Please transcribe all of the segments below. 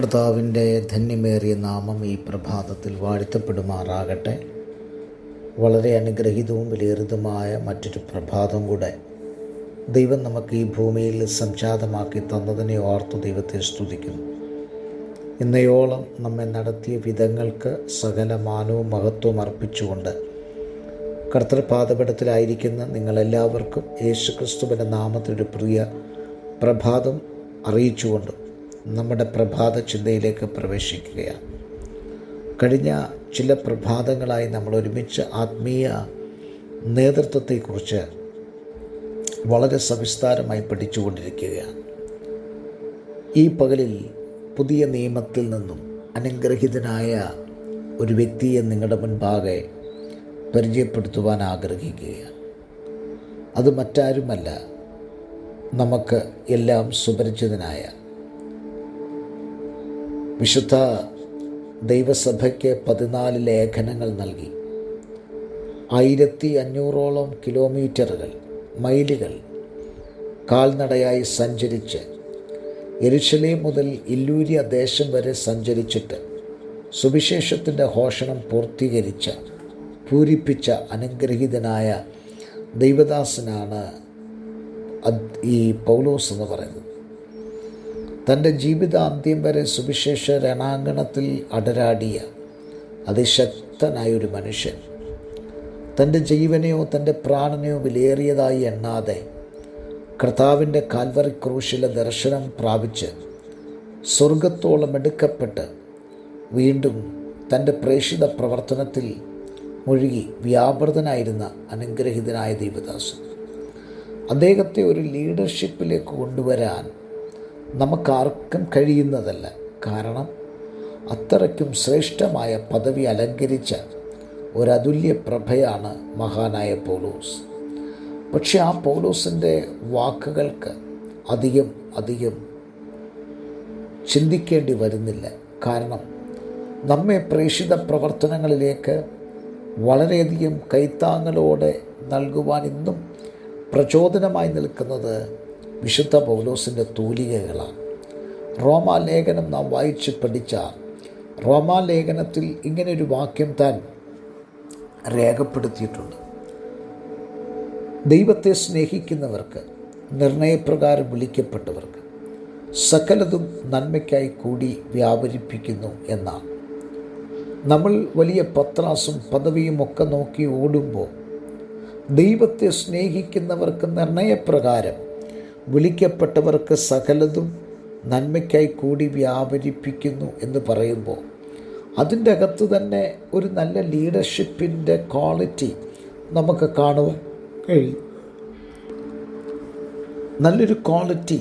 കർത്താവിന്റെ ധന്യമേറിയ നാമം ഈ പ്രഭാതത്തിൽ വാഴ്ത്തപ്പെടുമാറാകട്ടെ. വളരെ അനുഗ്രഹീതവും വിലയേറിയതുമായ മറ്റൊരു പ്രഭാതം കൂടെ. ദൈവം നമുക്ക് ഈ ഭൂമിയിൽ സംജാതമാക്കി തന്നതിനെ ഓർത്തു ദൈവത്തെ സ്തുതിക്കുന്നു. ഇന്നയോളം നമ്മെ നടത്തിയ വിധങ്ങൾക്ക് സകല മാനവും മഹത്വവും അർപ്പിച്ചുകൊണ്ട് കർത്തൃപാദപടത്തിലായിരിക്കുന്ന നിങ്ങളെല്ലാവർക്കും യേശുക്രിസ്തുവിന്റെ നാമത്തിലൊരു പ്രിയ പ്രഭാതം അറിയിച്ചുകൊണ്ട് നമ്മുടെ പ്രഭാത ചിന്തയിലേക്ക് പ്രവേശിക്കുകയാണ്. കഴിഞ്ഞ ചില പ്രഭാതങ്ങളായി നമ്മൾ ഒരുമിച്ച് ആത്മീയ നേതൃത്വത്തെക്കുറിച്ച് വളരെ സവിസ്താരമായി പഠിച്ചുകൊണ്ടിരിക്കുകയാണ്. ഈ പകലിൽ പുതിയ നിയമത്തിൽ നിന്നും അനുഗ്രഹിതനായ ഒരു വ്യക്തിയെ നിങ്ങളുടെ മുൻപാകെ പരിചയപ്പെടുത്തുവാൻ ആഗ്രഹിക്കുകയാണ്. അത് മറ്റാരുമല്ല നമുക്ക് എല്ലാം സുപരിചിതനായ വിശുദ്ധ ദൈവസഭയ്ക്ക് പതിനാല് ലേഖനങ്ങൾ നൽകി. ആയിരത്തി അഞ്ഞൂറോളം കിലോമീറ്ററുകൾ മൈലുകൾ കാൽനടയായി സഞ്ചരിച്ച് എരുശലേം മുതൽ ഇല്ലൂരിയ ദേശം വരെ സഞ്ചരിച്ചിട്ട് സുവിശേഷത്തിന്റെ ഘോഷണം പൂർത്തീകരിച്ച പൂരിപ്പിച്ച അനുഗ്രഹീതനായ ദൈവദാസനാണ് ഈ പൗലോസ് എന്ന് പറയുന്നത്. തന്റെ ജീവിതാന്ത്യം വരെ സുവിശേഷ രണാങ്കണത്തിൽ അടരാടിയ അതിശക്തനായൊരു മനുഷ്യൻ. തന്റെ ജീവനെയോ തന്റെ പ്രാണനെയോ വിലയേറിയതായി എണ്ണാതെ കർത്താവിന്റെ കാൽവറി ക്രൂശിലെ ദർശനം പ്രാപിച്ച് സ്വർഗത്തോളം എടുക്കപ്പെട്ട് വീണ്ടും തന്റെ പ്രേഷിത പ്രവർത്തനത്തിൽ മുഴുകി വ്യാപൃതനായിരുന്ന അനുഗ്രഹിതനായ ദേവദാസ് അദ്ദേഹത്തെ ഒരു ലീഡർഷിപ്പിലേക്ക് കൊണ്ടുവരാൻ നമുക്കാർക്കും കഴിയുന്നതല്ല. കാരണം അത്രയ്ക്കും ശ്രേഷ്ഠമായ പദവി അലങ്കരിച്ച ഒരതുല്യ പ്രഭയാണ് മഹാനായ പൗലോസ്. പക്ഷെ ആ പൗലോസിന്റെ വാക്കുകൾക്ക് അധികം അധികം ചിന്തിക്കേണ്ടി വരുന്നില്ല. കാരണം നമ്മെ പ്രേക്ഷിത പ്രവർത്തനങ്ങളിലേക്ക് വളരെയധികം കൈത്താങ്ങലോടെ നൽകുവാൻ ഇന്നും പ്രചോദനമായി നിൽക്കുന്നത് വിശുദ്ധ പൗലോസിന്റെ തൂലികകളാണ്. റോമാലേഖനം നാം വായിച്ച് പഠിച്ച റോമാലേഖനത്തിൽ ഇങ്ങനെയൊരു വാക്യം താൻ രേഖപ്പെടുത്തിയിട്ടുണ്ട്. ദൈവത്തെ സ്നേഹിക്കുന്നവർക്ക് നിർണയപ്രകാരം വിളിക്കപ്പെട്ടവർക്ക് സകലതും നന്മയ്ക്കായി കൂടി വ്യാപരിപ്പിക്കുന്നു എന്നാണ്. നമ്മൾ വലിയ പത്രാസും പദവിയും ഒക്കെ നോക്കി ഓടുമ്പോൾ ദൈവത്തെ സ്നേഹിക്കുന്നവർക്ക് നിർണയപ്രകാരം വിളിക്കപ്പെട്ടവർക്ക് സകലതും നന്മയ്ക്കായി കൂടി വ്യാപരിപ്പിക്കുന്നു എന്ന് പറയുമ്പോൾ അതിന്റെ അകത്ത് തന്നെ ഒരു നല്ല ലീഡർഷിപ്പിന്റെ ക്വാളിറ്റി നമുക്ക് കാണുവാൻ കഴിയും. നല്ലൊരു ക്വാളിറ്റി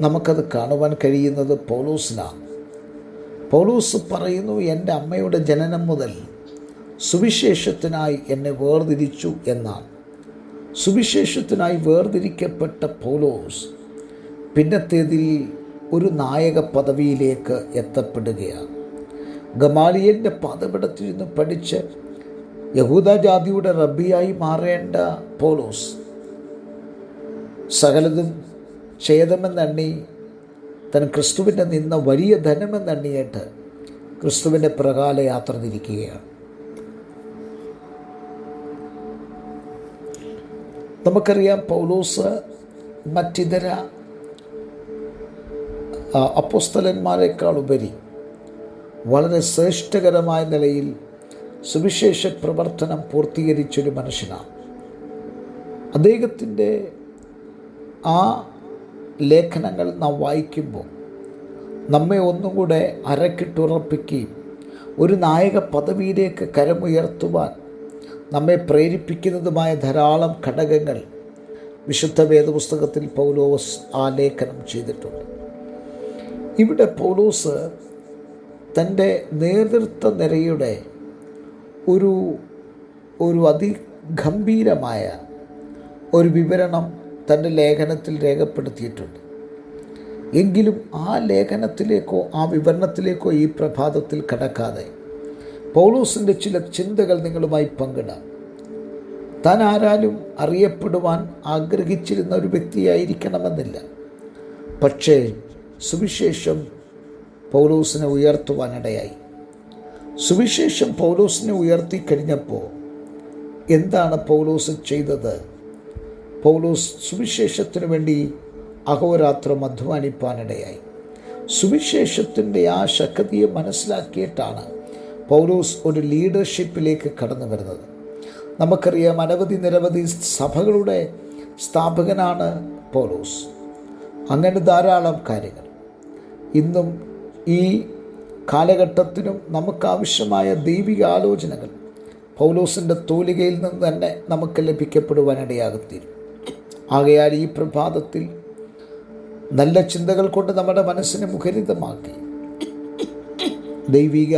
നമുക്കത് കാണുവാൻ കഴിയുന്നത് പോലൂസിനാണ്. പൗലോസ് പറയുന്നു എന്റെ അമ്മയുടെ ജനനം മുതൽ സുവിശേഷത്തിനായി എന്നെ വേർതിരിച്ചു എന്നാണ്. സുവിശേഷത്തിനായി വേർതിരിക്കപ്പെട്ട പൗലോസ് പിന്നത്തേതിൽ ഒരു നായക പദവിയിലേക്ക് എത്തപ്പെടുകയാണ്. ഗമാലിയന്റെ പാതപിടത്തിരുന്ന് പഠിച്ച് യഹൂദജാതിയുടെ റബ്ബിയായി മാറേണ്ട പോലോസ് സകലതും ഛേദമെന്നെണ്ണി തൻ ക്രിസ്തുവിന്റെ നിന്ന വലിയ ധനമെന്നെണ്ണിയിട്ട് ക്രിസ്തുവിന്റെ പ്രകാല യാത്ര തിരിക്കുകയാണ്. നമുക്കറിയാം പൗലോസ് മറ്റിതര അപ്പോസ്തലന്മാരെക്കാൾ ഉപരി വളരെ ശ്രേഷ്ഠകരമായ നിലയിൽ സുവിശേഷ പ്രവർത്തനം പൂർത്തീകരിച്ചൊരു മനുഷ്യനാണ്. അദ്ദേഹത്തിന്റെ ആ ലേഖനങ്ങൾ നാം വായിക്കുമ്പോൾ നമ്മെ ഒന്നും കൂടെ അരക്കിട്ടുറപ്പിക്കുകയും ഒരു നായക പദവിയിലേക്ക് കരമുയർത്തുവാൻ നമ്മെ പ്രേരിപ്പിക്കുന്നതുമായ ധാരാളം ഘടകങ്ങൾ വിശുദ്ധ വേദപുസ്തകത്തിൽ പൗലോസ് ആലേഖനം ചെയ്തിട്ടുണ്ട്. ഇവിടെ പൗലോസ് തന്റെ നേതൃത്വ നിരയുടെ ഒരു ഒരു അതിഗംഭീരമായ ഒരു വിവരണം തന്റെ ലേഖനത്തിൽ രേഖപ്പെടുത്തിയിട്ടുണ്ട്. എങ്കിലും ആ ലേഖനത്തിലേക്കോ ആ വിവരണത്തിലേക്കോ ഈ പ്രഭാതത്തിൽ കടക്കാതെ പൗലോസിന്റെ ചില ചിന്തകൾ നിങ്ങളുമായി പങ്കിടാം. താൻ ആരാലും അറിയപ്പെടുവാൻ ആഗ്രഹിച്ചിരുന്ന ഒരു വ്യക്തിയായിരിക്കണമെന്നില്ല. പക്ഷേ സുവിശേഷം പൗലൂസിനെ ഉയർത്തുവാനിടയായി സുവിശേഷം പൗലോസിനെ ഉയർത്തിക്കഴിഞ്ഞപ്പോൾ എന്താണ് പൗലൂസ് ചെയ്തത്? പൗലൂസ് സുവിശേഷത്തിനു വേണ്ടി അഹോരാത്രം അധ്വാനിപ്പാനിടയായി സുവിശേഷത്തിന്റെ ആ ശക്തിയെ മനസ്സിലാക്കിയിട്ടാണ് പൗലോസ് ഒരു ലീഡർഷിപ്പിലേക്ക് കടന്നു വരുന്നത്. നമുക്കറിയാം അനവധി നിരവധി സഭകളുടെ സ്ഥാപകനാണ് പൗലോസ്. അങ്ങനെ ധാരാളം കാര്യങ്ങൾ. ഇന്നും ഈ കാലഘട്ടത്തിനും നമുക്കാവശ്യമായ ദൈവിക ആലോചനകൾ പൗലോസിന്റെ തോലികയിൽ നിന്ന് തന്നെ നമുക്ക് ലഭിക്കപ്പെടുവാനിടയാകത്തീരും ആകയാൽ ഈ പ്രഭാതത്തിൽ നല്ല ചിന്തകൾ കൊണ്ട് നമ്മുടെ മനസ്സിനെ മുഖരിതമാക്കി ദൈവിക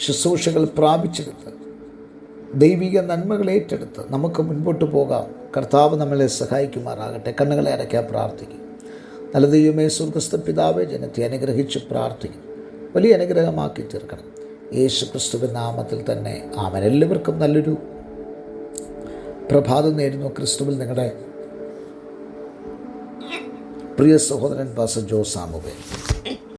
ശുശ്രൂഷകൾ പ്രാപിച്ചെടുത്ത് ദൈവിക നന്മകൾ ഏറ്റെടുത്ത് നമുക്ക് മുൻപോട്ട് പോകാം. കർത്താവ് നമ്മളെ സഹായിക്കുമാറാകട്ടെ. കണ്ണുകളെ അടയ്ക്കാൻ പ്രാർത്ഥിക്കും. നല്ല ദൈവമേ സുഖസ്ത പിതാവേ ജനത്തെ അനുഗ്രഹിച്ച് പ്രാർത്ഥിക്കും. വലിയ അനുഗ്രഹമാക്കി തീർക്കണം. യേശു ക്രിസ്തുവിൻ നാമത്തിൽ തന്നെ. ആമൻ. നല്ലൊരു പ്രഭാതം നേരുന്നു. ക്രിസ്തുവിൽ നിങ്ങളുടെ പ്രിയ സഹോദരൻ പാസ ജോസ്